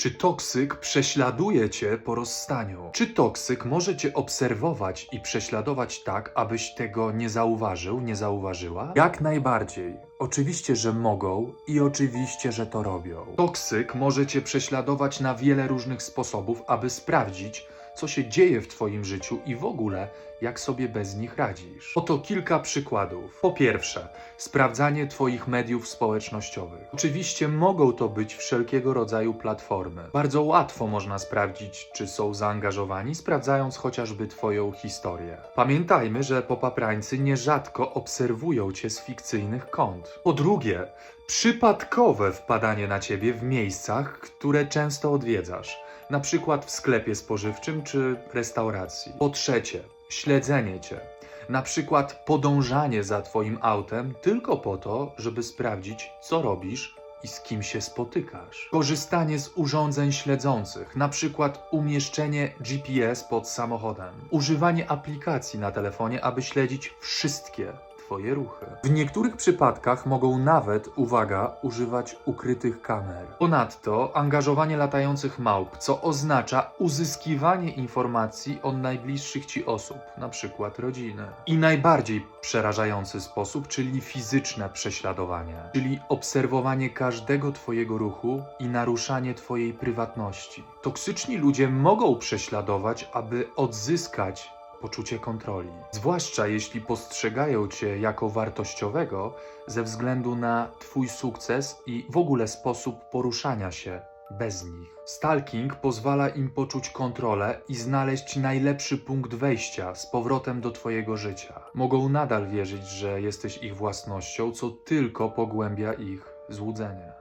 Czy toksyk prześladuje cię po rozstaniu? Czy toksyk może cię obserwować i prześladować tak, abyś tego nie zauważył, nie zauważyła? Jak najbardziej. Oczywiście, że mogą i oczywiście, że to robią. Toksyk może cię prześladować na wiele różnych sposobów, aby sprawdzić, co się dzieje w Twoim życiu i w ogóle, jak sobie bez nich radzisz. Oto kilka przykładów. Po pierwsze, sprawdzanie Twoich mediów społecznościowych. Oczywiście mogą to być wszelkiego rodzaju platformy. Bardzo łatwo można sprawdzić, czy są zaangażowani, sprawdzając chociażby Twoją historię. Pamiętajmy, że popaprańcy nierzadko obserwują Cię z fikcyjnych kont. Po drugie, przypadkowe wpadanie na Ciebie w miejscach, które często odwiedzasz na przykład w sklepie spożywczym czy restauracji. Po trzecie, śledzenie cię. Na przykład podążanie za twoim autem tylko po to, żeby sprawdzić, co robisz i z kim się spotykasz. Korzystanie z urządzeń śledzących, na przykład umieszczenie GPS pod samochodem. Używanie aplikacji na telefonie, aby śledzić wszystkie Twoje ruchy. W niektórych przypadkach mogą nawet, uwaga, używać ukrytych kamer. Ponadto angażowanie latających małp, co oznacza uzyskiwanie informacji o najbliższych ci osób, na przykład rodziny. I najbardziej przerażający sposób, czyli fizyczne prześladowanie, czyli obserwowanie każdego Twojego ruchu i naruszanie Twojej prywatności. Toksyczni ludzie mogą prześladować, aby odzyskać poczucie kontroli. Zwłaszcza jeśli postrzegają cię jako wartościowego ze względu na twój sukces i w ogóle sposób poruszania się bez nich. Stalking pozwala im poczuć kontrolę i znaleźć najlepszy punkt wejścia z powrotem do twojego życia. Mogą nadal wierzyć, że jesteś ich własnością, co tylko pogłębia ich złudzenie.